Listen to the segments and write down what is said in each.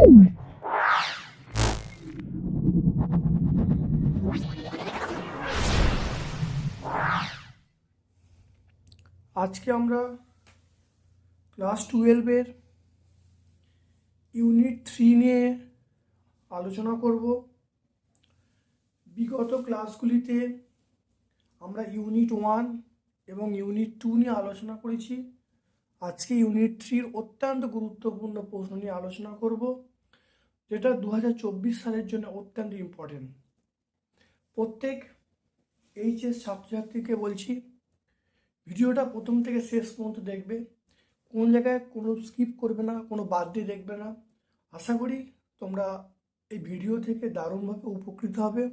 আজকে আমরা ক্লাস টুয়েলভের ইউনিট থ্রি নিয়ে আলোচনা করব। বিগত ক্লাসগুলিতে আমরা ইউনিট ওয়ান এবং ইউনিট টু নিয়ে আলোচনা করেছি। আজকে ইউনিট থ্রির অত্যন্ত গুরুত্বপূর্ণ প্রশ্ন নিয়ে আলোচনা করব। যেটা দু হাজার চব্বিশ সালের জন্য অত্যন্ত ইম্পর্টেন্ট প্রত্যেক এইচএস ছাত্রছাত্রীকে বলছি, ভিডিওটা প্রথম থেকে শেষ পর্যন্ত দেখবে। কোন জায়গায় কোনো স্কিপ করবে না, কোনো বাদ দিয়ে দেখবে না। আশা করি তোমরা এই ভিডিও থেকে দারুণভাবে উপকৃত হবে।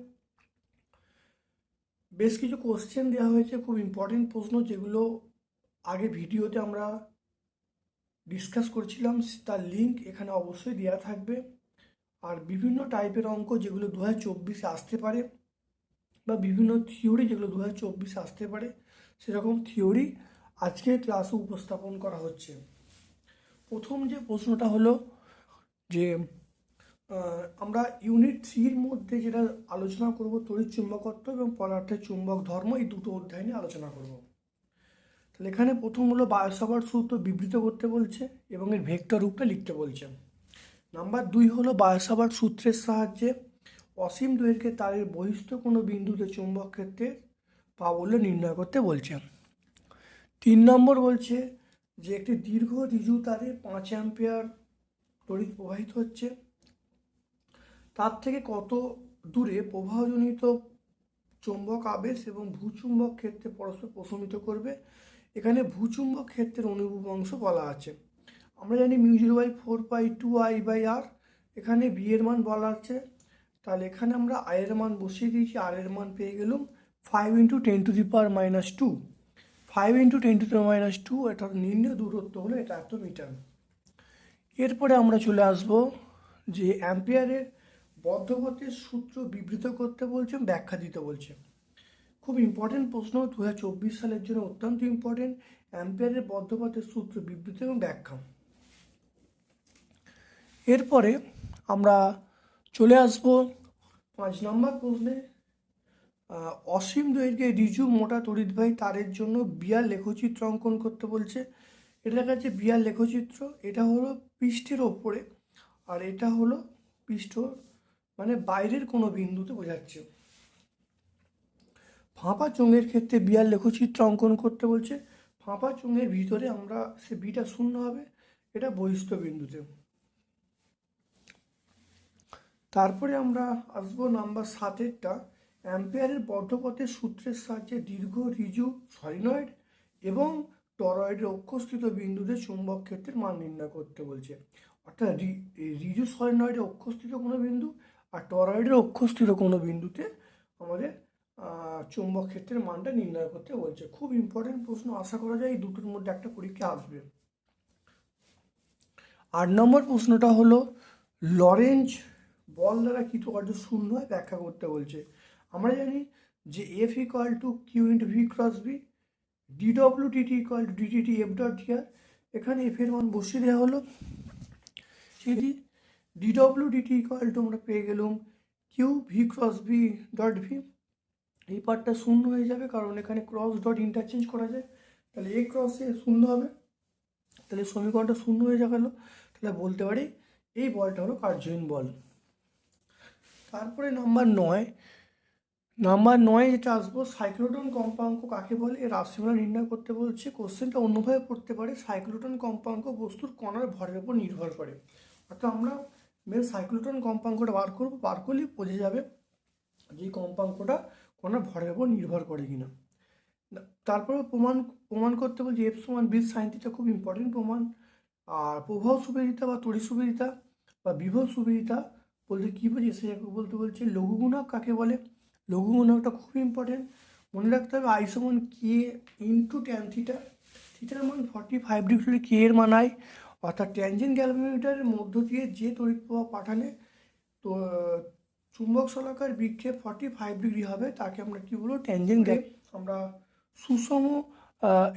বেশ কিছু কোশ্চেন দেওয়া হয়েছে, খুব ইম্পর্টেন্ট প্রশ্ন যেগুলো আগে ভিডিওতে আমরা ডিসকাস করছিলাম, তার লিঙ্ক এখানে অবশ্যই দেওয়া থাকবে। আর বিভিন্ন টাইপের অঙ্ক যেগুলো দু হাজার চব্বিশে আসতে পারে বা বিভিন্ন থিওরি যেগুলো দু হাজার চব্বিশে আসতে পারে, সেরকম থিওরি আজকে ক্লাসে উপস্থাপন করা হচ্ছে। প্রথম যে প্রশ্নটা হলো যে আমরা ইউনিট থ্রির মধ্যে যেটা আলোচনা করব তড়িৎ চুম্বকত্ব এবং পদার্থের চুম্বক ধর্ম, এই দুটো অধ্যায় নিয়ে আলোচনা করব। তাহলে এখানে প্রথম হলো বায়োসাভার সূত্র বিবৃত করতে বলছে এবং এর ভেক্টর রূপটা লিখতে বলছে। নাম্বার দুই হলো বায়সাবার সূত্রের সাহায্যে অসীম দৈর্ঘ্যে তারের বহিস্থ কোনো বিন্দুতে চুম্বক ক্ষেত্রের প্রাবল্য নির্ণয় করতে বলছে। তিন নম্বর বলছে যে একটি দীর্ঘ রিজু তারে পাঁচ অ্যাম্পিয়ার তড়িৎ প্রবাহিত হচ্ছে। তার থেকে কত দূরে প্রবাহজনিত চুম্বক আবেশ এবং ভূচুম্বক ক্ষেত্রে পরস্পর প্রশমিত করবে? এখানে ভূচুম্বক ক্ষেত্রের অনুভূব অংশ বলা আছে। আমরা জানি মিউজির by four by two, I by R. এখানে বি এর মান বলা আছে। তাহলে এখানে আমরা আই এর মান বসিয়ে দিয়েছি, আর এর মান পেয়ে গেলাম five into ten to the power minus two five into ten to the minus two এটার নির্ণয় দূরত্ব হলো, এটা এত মিটার। এরপরে আমরা চলে আসব যে অ্যাম্পিয়ারের বদ্ধপথের সূত্র বিবৃত করতে বলছে, ব্যাখ্যা দিতে বলছে। খুব ইম্পর্টেন্ট প্রশ্ন দু হাজার চব্বিশ সালের জন্য অত্যন্ত ইম্পর্টেন্ট অ্যাম্পিয়ারের বদ্ধপথের সূত্র বিবৃত এবং ব্যাখ্যা। এরপরে আমরা চলে আসব পাঁচ নম্বর প্রশ্নে। অসীম দৈর্ঘ্যে রিজু মোটা তড়িৎবাহী তারের জন্য বিয়ার লেখচিত্র অঙ্কন করতে বলছে। এটা যাচ্ছে বিয়ার লেখচিত্র, এটা হলো পৃষ্ঠের ওপরে আর এটা হলো পৃষ্ঠ মানে বাইরের কোনো বিন্দুতে বোঝাচ্ছে। ফাঁপা চোঙের ক্ষেত্রে বিয়ার লেখচিত্র অঙ্কন করতে বলছে। ফাঁপা চোঙের ভিতরে আমরা সে বিটা শূন্য হবে, এটা বহিষ্ঠ বিন্দুতে। তারপরে আমরা আসব নাম্বার সাতেরটা অ্যাম্পিয়ারের বদ্ধপথের সূত্রের সাহায্যে দীর্ঘ রিজু সলিনয়েড এবং টরয়েডের অক্ষস্থিত বিন্দুতে চুম্বক ক্ষেত্রের মান নির্ণয় করতে বলছে। অর্থাৎ রিজু সলিনয়েডের অক্ষস্থিত কোনো বিন্দু আর টরয়েডের অক্ষস্থিত কোনো বিন্দুতে আমাদের চুম্বক ক্ষেত্রের মানটা নির্ণয় করতে বলছে। খুব ইম্পর্টেন্ট প্রশ্ন, আশা করা যায় এই দুটোর মধ্যে একটা পরীক্ষা আসবে। আট নম্বর প্রশ্নটা হলো লরেঞ্জ বল দ্বারা কৃত কার্য শূন্য হয় ব্যাখ্যা করতে বলছে। আমরা জানি যে F equal to Q into V cross B DW DT equal to DTT F dot DR এখানে এফ এর মান বসিয়ে দেওয়া হলো। সেটি ডিডব্লিউ ডিটি ইকুয়াল টু আমরা পেয়ে গেলাম Q V cross B dot V এই পার্টটা শূন্য হয়ে যাবে কারণ এখানে ক্রস ডট ইন্টারচেঞ্জ করা যায়। তাহলে এ ক্রস ক্রসে শূন্য হবে। তাহলে সমীকরণটা শূন্য হয়ে যাবে তাহলে বলতে পারি এই বলটা হলো কার্যহীন বল। তারপরে নাম্বার নয়। নাম্বার নয় যেটা আসব সাইক্লোটন কম্পাঙ্ক কাকে বলে? এর রাশিমালা নির্ণয় করতে বলছে। কোশ্চেনটা অন্যভাবে পড়তে পারে। সাইক্লোটন কম্পাঙ্ক বস্তুর কণার ভরের উপর নির্ভর করে। অর্থাৎ আমরা মেন সাইক্লোটন কম্পাঙ্কটা বার করব? বার করলেই বোঝা যাবে যে কম্পাঙ্কটা কণার ভরের উপর নির্ভর করে কিনা। তারপরে প্রমাণ প্রমাণ করতে বলছি এফ সমান বিশ সাইনটিটা খুব ইম্পর্টেন্ট প্রমাণ। আর প্রভাব সুবিধিতা বা তড়িৎ সুবিধিতা বা বিভব সুবিধিতা বলতে কী বোঝে সে বলতে বলছে, লঘুগুণক কাকে বলে? লঘুগুণকটা খুব ইম্পর্টেন্ট মনে রাখতে হবে আই সমান কে ইন্টু ট্যান থিটা থিটার মান ফর্টি ফাইভ ডিগ্রি কে এর মান অর্থাৎ ট্যানজেন্ট গ্যালভোমিটারের মধ্য দিয়ে যে তড়িৎ প্রবাহ পাঠালে, তো, চুম্বক শলাকার বিক্ষেপ ফর্টি ফাইভ ডিগ্রি হবে। তাকে আমরা কী বলব? ট্যানজেন্ট গ্যাপ আমরা সুষম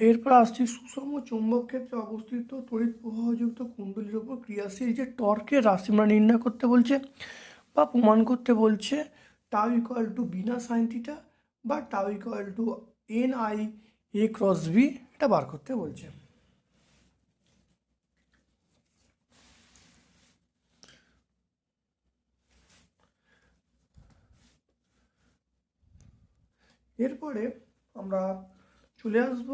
এরপর আসছি সুষম চৌম্বক ক্ষেত্রে অবস্থিত তড়িৎ প্রবাহযুক্ত কুণ্ডলীর ওপর ক্রিয়াশীল যে টর্কের রাশি আমরা নির্ণয় করতে বলছে বা প্রমাণ করতে বলছে টাউ ইকুয়াল টু বিনা সাইন থিটা বা tau equal to N I A cross B এটা বার করতে বলছে। এরপরে আমরা চলে আসব।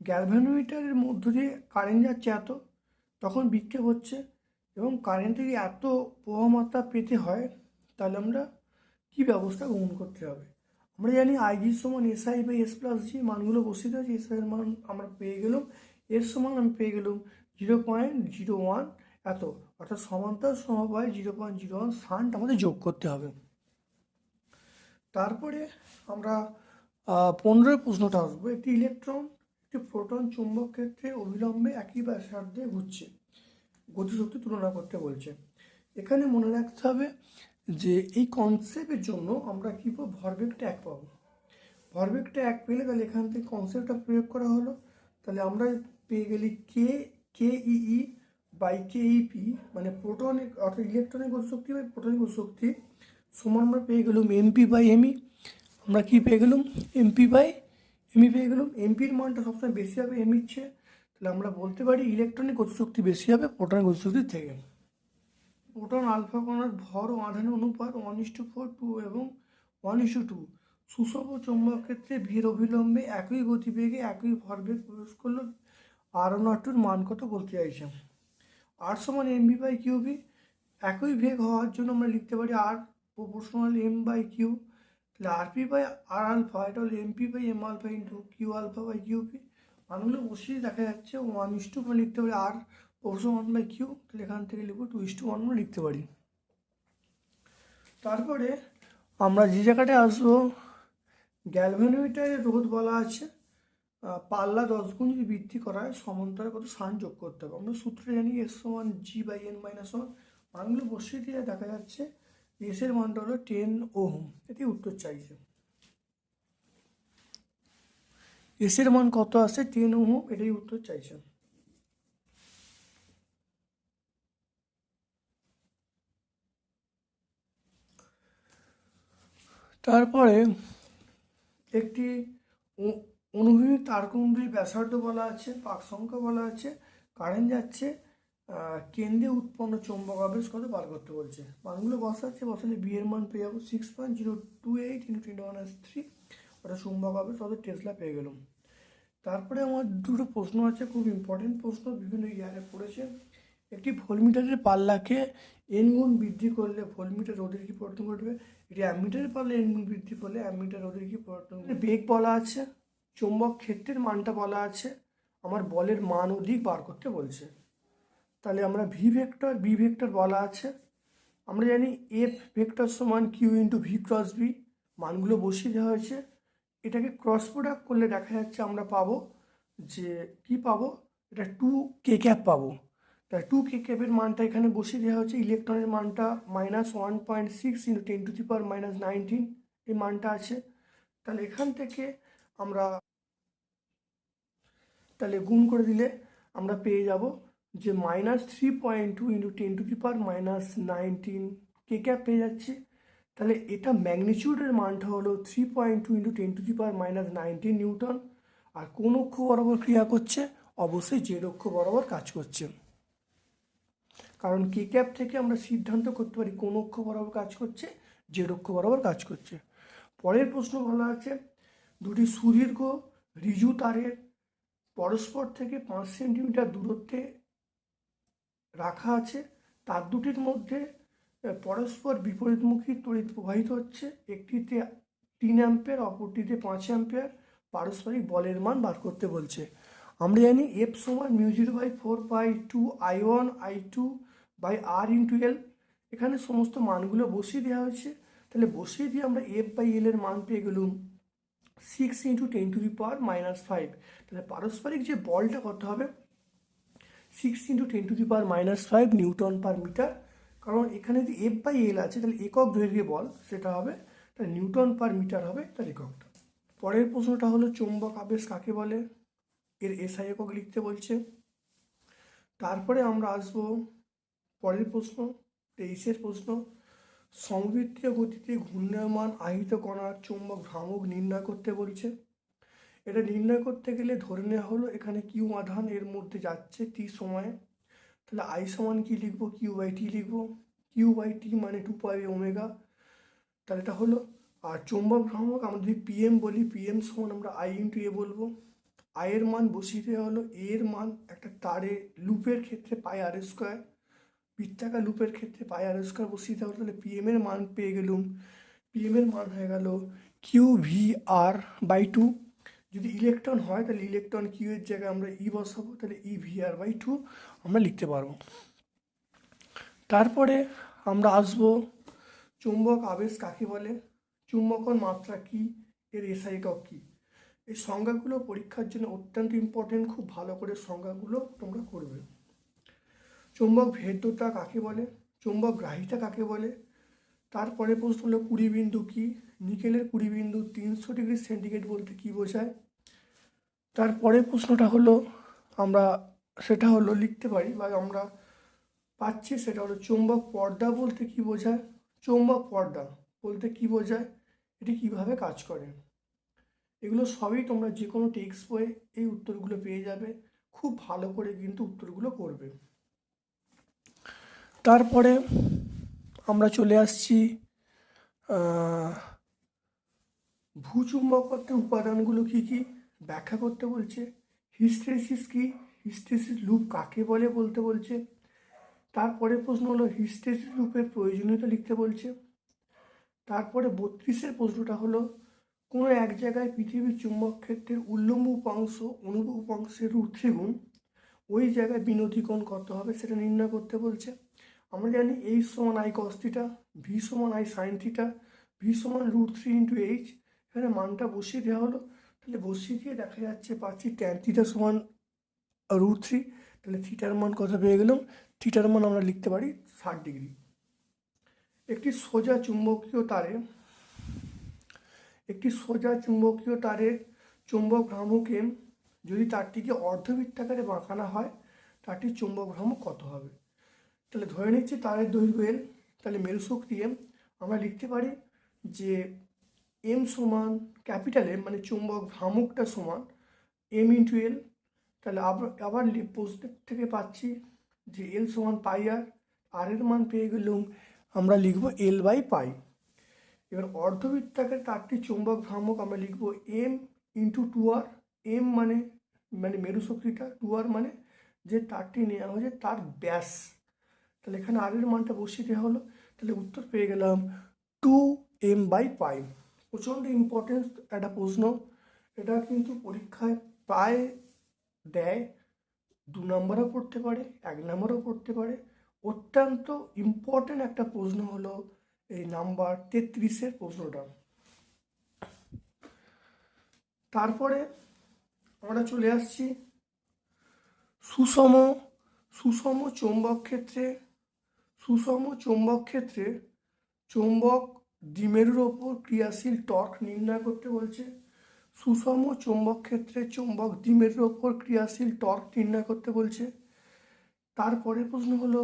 গ্যালভ্যানোমিটারের মধ্য দিয়ে কারেন্ট যাচ্ছে এত, তখন বিক্ষেপ হচ্ছে এবং কারেন্ট যদি এত প্রবাহ মাত্রা পেতে হয়, তাহলে আমরা কি ব্যবস্থা গ্রহণ করতে হবে? আমরা জানি আইজি সমান SI by S plus G মানগুলো বসিয়ে আছে এসআই এর মান আমরা পেয়ে গেলাম, এর সমান আমি পেয়ে গেলাম জিরো পয়েন্ট জিরো ওয়ান এত, অর্থাৎ সমান্তর সমবায় zero point zero one shunt আমাদের যোগ করতে হবে। তারপরে আমরা পনেরোর প্রশ্নটা আসব। একটি ইলেকট্রন, একটি প্রোটন চুম্বক ক্ষেত্রে অবিলম্বে একই ব্যাসার্ধে ঘুরছে। গতিশক্তি তুলনা করতে বলছে। এখানে মনে রাখতে হবে যে এই কনসেপ্টের জন্য আমরা কী পাবো? ভরবেগটা এক পাবো। ভরবেগটা এক পেলে তাহলে এখান থেকে কনসেপ্টটা প্রয়োগ করা হলো। তাহলে আমরা পেয়ে গেলি K K E by K EP মানে প্রোটনিক অর্থাৎ ইলেকট্রনিক গতিশক্তি বাই প্রোটনিক গতিশক্তি। সমান আমরা পেয়ে গেলাম এমপি বাই এমই আমরা কি পেয়ে গেলাম? এমপি বাই এমই পেয়ে গেলাম। এমপির মানটা সবসময় বেশি হবে এম ইচ্ছে। তাহলে আমরা বলতে পারি ইলেকট্রনিক গতিশক্তি বেশি হবে প্রোটনের গতিশক্তির থেকে। প্রোটন আলফা কণার ভর ও আধানের অনুপাত one is two four two এবং ওয়ান ইস টু টু সুষম চৌম্বক ক্ষেত্রে ভিড় অবিলম্বে একই গতিবেগে একই ভরবেগ প্রবেশ করল। আর নটুর মান কত বলতে চাইছে? আর সমান এমবি বাই কিউবি একই বেগ হওয়ার জন্য আমরা লিখতে পারি R proportional M by Q তাহলে আরপি বাই আর আলফা এটা হলো MP by M alpha into Q alpha by QP মানগুলো বসিয়ে দেখা যাচ্ছে ওয়ান ইস টু আমরা লিখতে পারি R proportion one by Q তাহলে এখান থেকে লিখব টু ইস টু ওয়ান আমরা লিখতে পারি। তারপরে আমরা যে জায়গাটায় আসব গ্যালভ্যানোমিটারের রোধ বলা আছে পাল্লা দশ গুণ যদি বৃদ্ধি করা হয় সমান্তরে কত সান যোগ করতে হবে। আমরা সূত্রে জানি এস সমান G by N minus one মানগুলো বসিয়ে দিয়ে দেখা যাচ্ছে এসের মানটা হলো টেন ওহম, এটি উত্তর চাইছে। এসের মান কত আছে? টেন ওহম, এটাই উত্তর চাইছে। তারপরে একটি অনুভূমিক তারকুণ্ডলীর ব্যাসার্ধ বলা আছে, পাক সংখ্যা বলা আছে কারেন্ট যাচ্ছে কেন্দ্রে উৎপন্ন চৌম্বক আবেশ কত বার করতে বলছে? মানগুলো বসাচ্ছে, বসালে বি এর মান পেয়ে যাব six point zero two eight into twenty one three ওটা চৌম্বক আবেশ অত টেসলা পেয়ে গেলাম। তারপরে আমার দুটো প্রশ্ন আছে, খুব ইম্পর্টেন্ট প্রশ্ন, বিভিন্ন ইয়ারে পড়েছে। একটি ভোল্টমিটারের পাল্লাকে এন গুণ বৃদ্ধি করলে ভোল্টমিটার রোধের কি পরিবর্তন ঘটবে? এটি অ্যামিটারের পাল্লা এন গুণ বৃদ্ধি করলে অ্যামিটার রোধের কি পরিবর্তন? বেগ বলা আছে, চৌম্বক ক্ষেত্রের মানটা বলা আছে, আমার বলের মান অধিক বার করতে বলছে। তাহলে আমরা ভি ভেক্টর বি ভেক্টর বলা আছে। আমরা জানি এফ ভেক্টর সমান Q into V cross B মানগুলো বসিয়ে দেওয়া হয়েছে। এটাকে ক্রস প্রোডাক্ট করলে দেখা যাচ্ছে আমরা পাবো যে, কি পাবো? এটা টু কে ক্যাপ পাবো। তাহলে টু কে ক্যাপের মানটা এখানে বসিয়ে দেওয়া হচ্ছে ইলেকট্রনের মানটা minus one point six into ten to the power minus nineteen এই মানটা আছে। তাহলে এখান থেকে আমরা, তাহলে গুণ করে দিলে আমরা পেয়ে যাব যে minus three point two into ten to the power minus nineteen K cap পেয়ে যাচ্ছে? তাহলে এটা ম্যাগনিচিউডের মানটা হলো three point two into ten to the power minus nineteen newton আর কোন অক্ষ বরাবর ক্রিয়া করছে? অবশ্যই জেড অক্ষ বরাবর কাজ করছে। কারণ কে ক্যাপ থেকে আমরা সিদ্ধান্ত করতে পারি কোন অক্ষ বরাবর কাজ করছে জেড অক্ষ বরাবর কাজ করছে। পরের প্রশ্ন বলা আছে, দুটি সুদীর্ঘ রিজু তারের পরস্পর থেকে পাঁচ সেন্টিমিটার দূরত্বে রাখা আছে। তার দুটির মধ্যে পরস্পর বিপরীতমুখী তড়িৎ প্রবাহিত হচ্ছে। একটিতে তিন অ্যাম্পিয়ার অপরটিতে পাঁচ অ্যাম্পিয়ার পারস্পরিক বলের মান বার করতে বলছে। আমরা জানি এফ সমান mu zero by four by two I one I two by R into L এখানে সমস্ত মানগুলো বসিয়ে দেওয়া হয়েছে। তাহলে বসিয়ে দিয়ে আমরা এফ বাই এল এর মান পেয়ে গেলুম six into ten to the power minus five তাহলে পারস্পরিক যে বলটা কত হবে six into ten to the power minus five newton per metre কারণ এখানে যদি এফ বাই এল আছে, তাহলে একক দৈর্ঘ্যে বল, সেটা হবে, তাহলে নিউটন পার মিটার হবে তার এককটা। পরের প্রশ্নটা হলো, চুম্বক আবেশ কাকে বলে? এর এসআই একক লিখতে বলছে। তারপরে আমরা আসব পরের প্রশ্ন, তেইশের প্রশ্ন। সমবৃত্তীয় গতিতে ঘূর্ণায়মান আহিত কণার চুম্বক ভ্রামক নির্ণয় করতে বলছে। এটা নির্ণয় করতে গেলে ধরে নেওয়া হলো এখানে কিউ আধান এর মধ্যে যাচ্ছে টি সময়ে তাহলে আই সমান কি লিখব? কিউ বাই টি লিখব। কিউ বাই টি মানে টু পাই ওমেগা তাহলে এটা হলো, আর চৌম্বক ভ্রামক আমরা যদি পিএম বলি পিএম সমান আমরা আই ইন্টু এ বলব। আয়ের মান বসিয়ে দেওয়া হলো এর মান একটা তারে লুপের ক্ষেত্রে পাই আর স্কোয়ার বৃত্তাকার লুপের ক্ষেত্রে পাই আর স্কোয়ার বসিয়ে দেওয়া হলো, তাহলে পিএম এর মান পেয়ে গেলুম। পিএম এর মান হয়ে গেল Q V R by two যদি ইলেকট্রন হয়, তাহলে ইলেকট্রন কিউ এর জায়গায় আমরা ই বসাবো, তাহলে E V R by two আমরা লিখতে পারব। তারপরে আমরা আসব চুম্বক আবেশ কাকে বলে? চুম্বকন মাত্রা কি? এর এসআই একক কি? এই সংজ্ঞাগুলো পরীক্ষার জন্য অত্যন্ত ইম্পর্টেন্ট খুব ভালো করে সংজ্ঞাগুলো তোমরা করবে। চুম্বক ভেদ্যতা কাকে বলে? চুম্বক গ্রাহিতা কাকে বলে? তারপরে প্রশ্ন হলো কুড়ি বিন্দু কি? নিকেলের কুড়ি বিন্দু তিনশো ডিগ্রি সেন্টিগ্রেড বলতে কি বোঝায়? তারপরে প্রশ্নটা হলো, আমরা সেটা হলো লিখতে পারি বা আমরা পাচ্ছি, সেটা হলো চুম্বক পর্দা বলতে কি বোঝায়? চৌম্বক পর্দা বলতে কি বোঝায়? এটি কীভাবে কাজ করে? এগুলো সবই তোমরা যে কোনো টেক্সট বইয়ে এই উত্তরগুলো পেয়ে যাবে। খুব ভালো করে কিন্তু উত্তরগুলো করবে। তারপরে আমরা চলে আসছি ভূচুম্বকত্বের উপাদানগুলো কি কি? ব্যাখ্যা করতে বলছে, হিস্টেসিস কি? হিস্টেসিস লুপ কাকে বলে বলতে বলছে? তারপরে প্রশ্ন হলো, হিস্টেসিস লুপের প্রয়োজনীয়তা লিখতে বলছে। তারপরে বত্রিশের প্রশ্নটা হলো, কোনো এক জায়গায় পৃথিবীর চুম্বক ক্ষেত্রের উল্লম্ব উপাংশ অনুরূপ উপাংশের রুট গুণ ওই জায়গায় বিনোদীকোণ কত হবে সেটা নির্ণয় করতে বলছে। আমরা জানি এইচ সমান আই কস থিটা ভি সমান আই সাইন থিটা ভি সমান রুট থ্রি ইন্টু এইচ এখানে মানটা বসিয়ে দেওয়া হলো। তাহলে বসিয়ে দেখা যাচ্ছে পাচ্ছি ট্যান থিটা সমান রুট থ্রি তাহলে থিটার মান কত পেয়ে গেলাম। থিটার মান আমরা লিখতে পারি ষাট ডিগ্রি। একটি সোজা চুম্বকীয় তারে, একটি সোজা চুম্বকীয় তারের চুম্বক ভ্রামকে যদি তারটিকে অর্ধবৃত্তাকারে বাঁকানো হয়, তারটির চুম্বক ভ্রামক কত হবে? তাহলে ধরে নিচ্ছি তারের দৈর্ঘ্য এল তাহলে মেরুশক্তি আমরা লিখতে পারি যে এম সমান ক্যাপিটাল এম মানে চুম্বক ভ্রামকটা সমান এম ইন্টু এল তাহলে আবার আবার প্রশ্নের থেকে পাচ্ছি যে এল সমান পাই আর আর এর মান পেয়ে গেলুম, আমরা লিখব এল বাই পাই। এবার অর্ধবৃত্তাকার তারটি চুম্বক ভ্রামক, আমরা লিখব M into two R M মানে মানে মেরু শক্তিটা টু আর মানে যে তারটি নেওয়া হয়েছে তার ব্যাস। তাহলে এখানে আর এর মানটা বসিয়ে দেওয়া হলো, তাহলে উত্তর পেয়ে গেলাম টু এম বাই পাই। প্রচণ্ড ইম্পর্টেন্স একটা প্রশ্ন। এটা কিন্তু পরীক্ষায় প্রায় দেয়, দু নম্বরও পড়তে পারে, এক নম্বরও পড়তে পারে। অত্যন্ত ইম্পর্ট্যান্ট একটা প্রশ্ন হলো এই নাম্বার তেত্রিশের প্রশ্নটা। তারপরে আমরা চলে আসছি সুষম সুষম চৌম্বক ক্ষেত্রে। সুষম চৌম্বক ক্ষেত্রে চৌম্বক দ্বিমেরুর ওপর ক্রিয়াশীল টর্ক নির্ণয় করতে বলছে। সুষম চৌম্বক ক্ষেত্রে চৌম্বক দ্বিমেরুর ওপর ক্রিয়াশীল টর্ক নির্ণয় করতে বলছে। তারপরে প্রশ্ন হলো,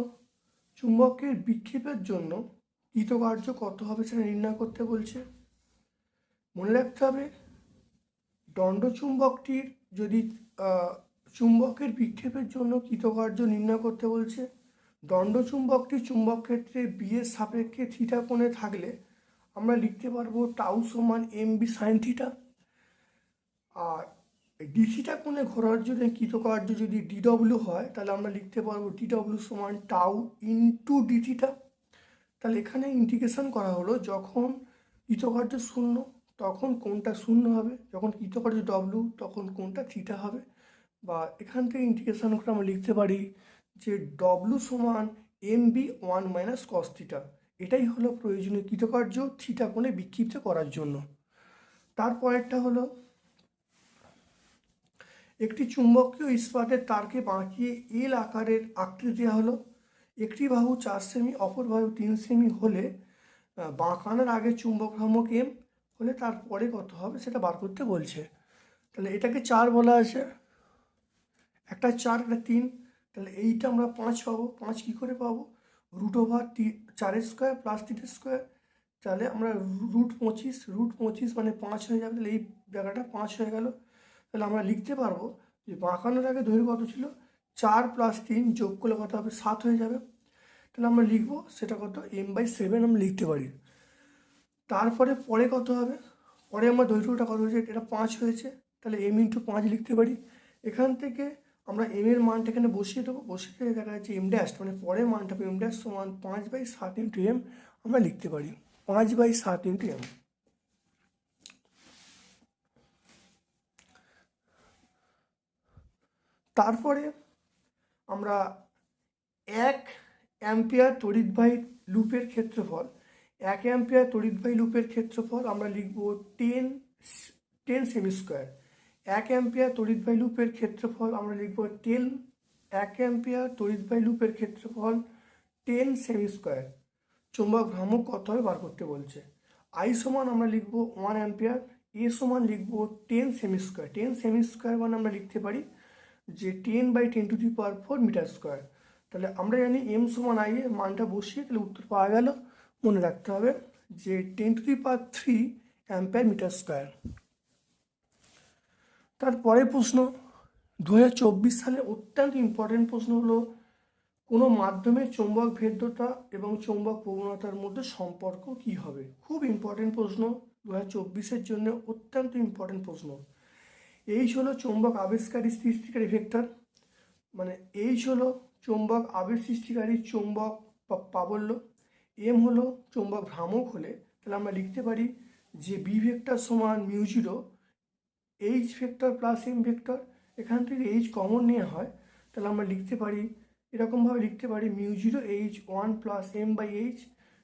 চুম্বকের বিক্ষেপের জন্য কৃতকার্য কত হবে সেটা নির্ণয় করতে বলছে। মনে রাখতে হবে দণ্ডচুম্বকটির যদি চুম্বকের বিক্ষেপের জন্য কৃতকার্য নির্ণয় করতে বলছে দণ্ডচুম্বকটি চুম্বক ক্ষেত্রে বিয়ের সাপেক্ষে থিটা কোণে থাকলে আমরা লিখতে পারব টাউ সমান এম বি সাইন থিটা আর ডিসিটা কোণে ঘোরার জন্য কৃতকার্য যদি ডিডব্লিউ হয়, তাহলে আমরা লিখতে পারব ডিডব্লিউ সমান টাউ ইন্টু ডিটিটা তাহলে এখানে ইন্টিগ্রেশন করা হলো, যখন কৃতকার্য শূন্য, তখন কোনটা শূন্য হবে। যখন কৃতকার্য ডব্লু তখন কোনটা থিটা হবে। বা এখান থেকে ইন্টিগ্রেশন করে আমরা লিখতে পারি যে ডব্লু সমান M B one minus cos theta এটাই হলো প্রয়োজনীয় কৃতকার্য থিটা কোণে বিক্ষিপ্ত করার জন্য। তারপরেরটা হলো, একটি চুম্বকীয় ইস্পাতের তারকে বাঁকিয়ে এল আকারের আকৃতি দেওয়া হলো। একটি বাহু চার সেমি, অপর বাহু তিন সেমি হলে বাঁকানোর আগে চুম্বক ভ্রামক এম হলে তারপরে কত হবে সেটা বার করতে বলছে। তাহলে এটাকে চার বলা আছে। একটা চার, একটা তিন, তাহলে এইটা আমরা পাঁচ পাবো। পাঁচ কী করে পাবো? রুট ওভার চারের স্কোয়ার প্লাস তিনের স্কোয়ার তাহলে আমরা রুট পঁচিশ রুট পঁচিশ মানে পাঁচ হয়ে যাবে, তাহলে এই জায়গাটা পাঁচ হয়ে গেল। তাহলে আমরা লিখতে পারব যে বাঁকানোর আগে দৈর্ঘ্য কত ছিল? চার প্লাস তিন যোগ করলে কত হবে? সাত হয়ে যাবে। তাহলে আমরা লিখব সেটা কত? এম বাই সেভেন আমরা লিখতে পারি। তারপরে পরে কত হবে? পরে আমার দৈর্ঘ্যটা কত হয়েছে? এটা পাঁচ হয়েছে। তাহলে এম ইন্টু পাঁচ লিখতে পারি। এখান থেকে আমরা এম এর মানটা এখানে বসিয়ে দেবো। বসিয়ে দিয়ে দেখা যাচ্ছে এম ড্যাশ মানে পরের মানটা এম ড্যাশ সমান পাঁচ বাই সাত ইন্টু এম আমরা লিখতে পারি। পাঁচ বাই সাত ইন্টু এম তারপরে আমরা এক অ্যাম্পিয়ার তড়িৎবাহী লুপের ক্ষেত্রফল, এক অ্যাম্পিয়ার তড়িৎবাহী লুপের ক্ষেত্রফল আমরা লিখব টেন টেন সেমি স্কোয়ার এক অ্যাম্পিয়ার তড়িৎবাহী লুপের ক্ষেত্রফল আমরা লিখব টেন এক অ্যাম্পিয়ার তড়িৎবাহী লুপের ক্ষেত্রফল টেন সেমি স্কোয়ার চুম্বক ভ্রামক কত হবে বার করতে বলছে। আই সমান আমরা লিখব ওয়ান অ্যাম্পিয়ার এ সমান লিখব ten semi square ten semi square মানে আমরা লিখতে পারি যে ten by ten to the power four metre square তাহলে আমরা জানি এম সমান আই এর মানটা বসিয়ে তাহলে উত্তর পাওয়া গেল। মনে রাখতে হবে যে ten to the power three ampere metre square তারপরের প্রশ্ন দু হাজার চব্বিশ সালে অত্যন্ত ইম্পর্টেন্ট প্রশ্ন হলো, কোনো মাধ্যমে চৌম্বক ভেদ্যতা এবং চৌম্বক প্রবণতার মধ্যে সম্পর্ক কি হবে? খুব ইম্পর্টেন্ট প্রশ্ন দু হাজার জন্য অত্যন্ত ইম্পর্টেন্ট প্রশ্ন। এইচ হলো চৌম্বক আবিষ্কারী সৃষ্টিকারী ভেক্টর। মানে এইচ হলো চৌম্বক আবেশ সৃষ্টিকারী চৌম্বক পা- প্রাবল্য এম হলো চৌম্বক ভ্রামক হলে, তাহলে আমরা লিখতে পারি যে বি ভেক্টর সমান mu zero H vector plus M vector এখান থেকে এইচ কমন নেওয়া হয়, তাহলে আমরা লিখতে পারি, এরকমভাবে লিখতে পারি mu zero H one plus M by H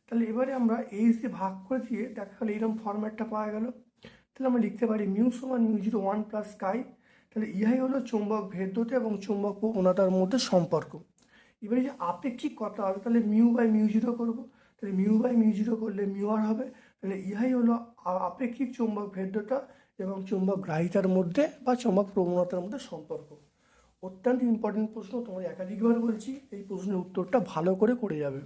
তাহলে এবারে আমরা এইচ দিয়ে ভাগ করে দিয়ে দেখা গেলো এরকম ফরম্যাটটা পাওয়া গেল। তাহলে আমরা লিখতে পারি মিউ সমান mu zero one plus chi তাহলে ইহাই হলো চৌম্বক ভেদ্যতা এবং চৌম্বক প্রবণতার মধ্যে সম্পর্ক। এবারে যে আপেক্ষিক কথা হবে তাহলে মিউ বাই মিউ জিরো করব, তাহলে মিউ বাই মিউ জিরো করলে মিউ আর হবে, তাহলে ইহাই হলো আপেক্ষিক চৌম্বক ভেদ্যতা এবং চুম্বক গ্রাহিতার মধ্যে বা চুম্বক প্রবণতার মধ্যে সম্পর্ক। অত্যন্ত ইম্পর্টেন্ট প্রশ্ন তোমার একাধিকবার বলছি, এই প্রশ্নের উত্তরটা ভালো করে করে যাবে।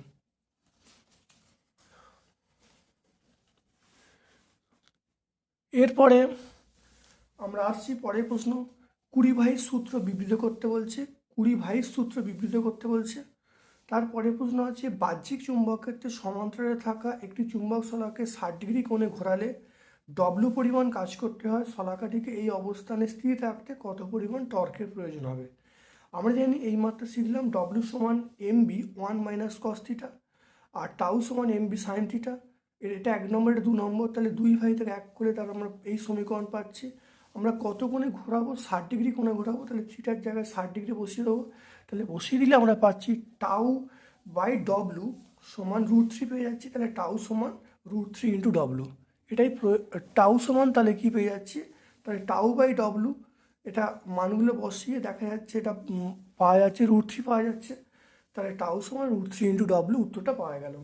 এরপরে আমরা আসছি পরের প্রশ্ন কুড়ি ভাইয়ের সূত্র বিবৃত করতে বলছে কুড়ি ভাইয়ের সূত্র বিবৃত করতে বলছে। তারপরে প্রশ্ন আছে, বাহ্যিক চুম্বক ক্ষেত্রে সমান্তরালে থাকা একটি চুম্বক শলাকে ষাট ডিগ্রি কোণে ঘোরালে ডব্লু পরিমাণ কাজ করতে হয় শলাকাটিকে এই অবস্থানে স্থির রাখতে কত পরিমাণ টর্কের প্রয়োজন হবে? আমরা জানি এইমাত্র শিখলাম ডব্লু সমান M B one minus cos আর টাউ সমান এম বি সাইন থিটা এটা এক নম্বর দু নম্বর, তাহলে দুই ভাই থেকে এক করে তার আমরা এই সমীকরণ পাচ্ছি। আমরা কত কোণে ঘোরাবো? ষাট ডিগ্রি কোণে ঘোরাবো? তাহলে থিটার জায়গায় ষাট ডিগ্রি বসিয়ে দেবো। তাহলে বসিয়ে দিলে আমরা পাচ্ছি টাউ বাই ডব্লু সমান রুট থ্রি পেয়ে যাচ্ছি। তাহলে টাউ সমান রুট থ্রি ইন্টু ডব্লু এটাই টাউ সমান তাহলে কী পেয়ে যাচ্ছি? তাহলে টাউ বাই ডব্লু এটা মানগুলো বসিয়ে দেখা যাচ্ছে এটা পাওয়া যাচ্ছে রুট থ্রি পাওয়া যাচ্ছে। তাহলে টাউ সমান রুট থ্রি ইন্টু ডব্লু উত্তরটা পাওয়া গেল।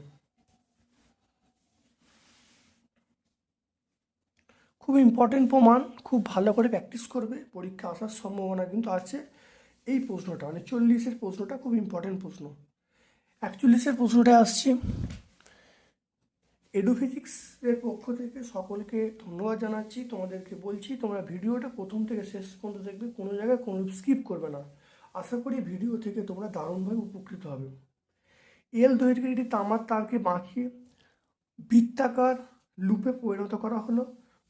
খুব ইম্পর্টেন্ট প্রমাণ, খুব ভালো করে প্র্যাকটিস করবে, পরীক্ষা আসার সম্ভাবনা কিন্তু আছে। এই প্রশ্নটা মানে চল্লিশের প্রশ্নটা খুব ইম্পর্টেন্ট প্রশ্ন। একচল্লিশের প্রশ্নটা আসছে। এডুফিজিক্সের পক্ষ থেকে সকলকে ধন্যবাদ জানাচ্ছি। তোমাদেরকে বলছি, তোমরা ভিডিওটা প্রথম থেকে শেষ পর্যন্ত দেখবে, কোনো জায়গায় কোনো স্কিপ করবে না। আশা করি ভিডিও থেকে তোমরা দারুণভাবে উপকৃত হবে। এল দৈর্ঘ্যের একটি তামার তারকে বাঁকিয়ে বৃত্তাকার লুপে পরিণত করা হলো।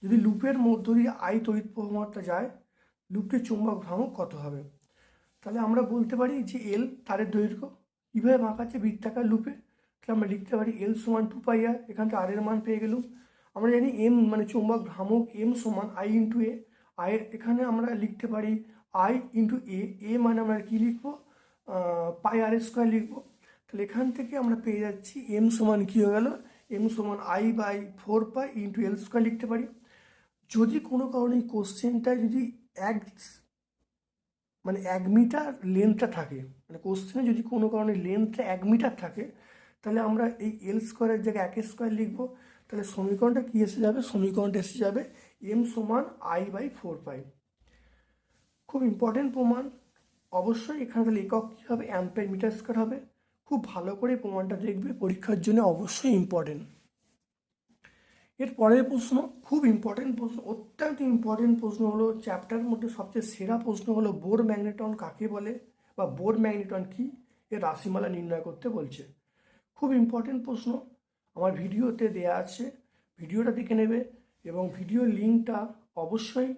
যদি লুপের মধ্য দিয়ে আই তড়িৎ প্রবাহমাত্রা যায়, লুপটির চুম্বক ভ্রামক কত হবে? তাহলে আমরা বলতে পারি যে এল তারের দৈর্ঘ্য। কীভাবে বাঁকাচ্ছে বৃত্তাকার লুপে? আমরা লিখতে পারি এল সমান টু পাই আর এখান থেকে আর এর মান পেয়ে গেলাম। আমরা জানি এম মানে চুম্বক ভ্রামক এম সমান আই ইন্টু এ আই এখানে আমরা লিখতে পারি আই ইন্টু এ এ মানে আমরা কী লিখব? পাই আর স্কোয়ার লিখব। তাহলে এখান থেকে আমরা পেয়ে যাচ্ছি এম সমান কী হয়ে গেল? এম সমান I by four pi into L square লিখতে পারি। যদি কোনো কারণে এই কোশ্চেনটায় যদি এক মানে এক মিটার লেন্থটা থাকে মানে কোশ্চেনে যদি কোনো কারণে লেন্থটা এক মিটার থাকে তাহলে আমরা এই এল স্কোয়ারের জায়গায় এক স্কোয়ার লিখব। তাহলে সমীকরণটা কী এসে যাবে? সমীকরণটা এসে যাবে এম সমান আই বাই ফোর পাই খুব ইম্পর্টেন্ট প্রমাণ। অবশ্যই এখানে তাহলে একক কী হবে? অ্যাম্পের মিটার স্কোয়ার হবে। খুব ভালো করে প্রমাণটা দেখবে পরীক্ষার জন্য অবশ্যই ইম্পর্টেন্ট এর পরের প্রশ্ন, খুব ইম্পর্টেন্ট প্রশ্ন, অত্যন্ত ইম্পর্টেন্ট প্রশ্ন হলো চ্যাপ্টার মধ্যে সবচেয়ে সেরা প্রশ্ন হলো বোর ম্যাগনেটন কাকে বলে? বা বোর ম্যাগনেটন কি? এর রাশিমালা নির্ণয় করতে বলছে। খুব ইম্পর্টেন্ট প্রশ্ন আমার ভিডিওতে দেয়া আছে। ভিডিওটা দেখে নেবে এবং ভিডিও লিঙ্কটা অবশ্যই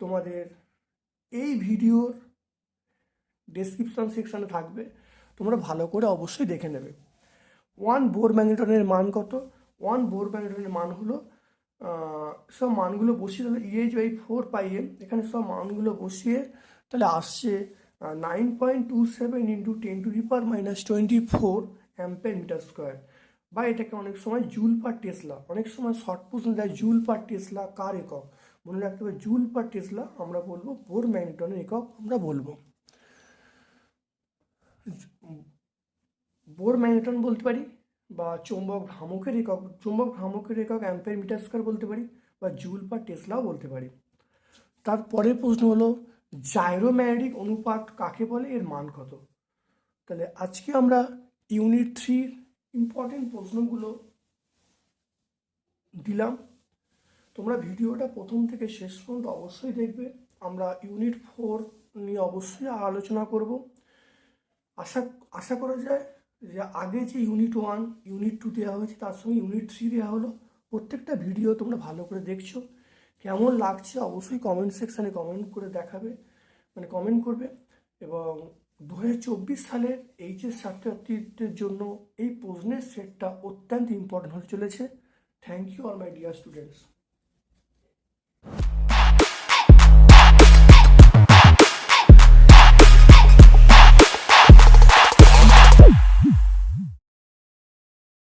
তোমাদের এই ভিডিওর ডেসক্রিপশন সেকশানে থাকবে। তোমরা ভালো করে অবশ্যই দেখে নেবে। ওয়ান বোর ম্যাগনেটনের মান কত? ওয়ান বোর ম্যাগনেটনের মান হলো সব মানগুলো বসিয়ে তাহলে E H by four pi M এখানে সব মানগুলো বসিয়ে তাহলে আসছে nine point two seven into ten to the minus twenty four ampere metre square বা এটাকে অনেক সময় জুল পার টেসলা অনেক সময় শর্ট প্রশ্ন দেয় জুল পার টেসলা কার একক। মনে রাখতে হবে জুল পার টেসলা আমরা বলব বোর ম্যাগনেটনের একক আমরা বলব। বোর ম্যাগনেটন বলতে পারি বা চৌম্বক ভ্রামকের একক, চৌম্বক ভ্রামকের একক অ্যাম্পের মিটার স্কোয়ার বলতে পারি বা জুল বা টেসলাও বলতে পারি। তারপরের প্রশ্ন হলো জাইরোম্যাগনেটিক অনুপাত কাকে বলে? এর মান কত? তাহলে আজকে আমরা ইউনিট থ্রির ইম্পর্টেন্ট প্রশ্নগুলো দিলাম। তোমরা ভিডিওটা প্রথম থেকে শেষ পর্যন্ত অবশ্যই দেখবে। আমরা ইউনিট ফোর নিয়ে অবশ্যই আলোচনা করব। আশা আশা করা যায় যে আগে যে ইউনিট ওয়ান, ইউনিট টু দেওয়া হয়েছে, তার সঙ্গে ইউনিট থ্রি দেওয়া হলো। প্রত্যেকটা ভিডিও তোমরা ভালো করে দেখছ। কেমন লাগছে অবশ্যই কমেন্ট সেকশানে কমেন্ট করে দেখাবে মানে কমেন্ট করবে এবং দু হাজার চব্বিশ সালের এইচএস ছাত্রছাত্রীদের জন্য এই প্রশ্নের সেটটা অত্যন্ত ইম্পর্টেন্ট হতে চলেছে। Thank you all my dear students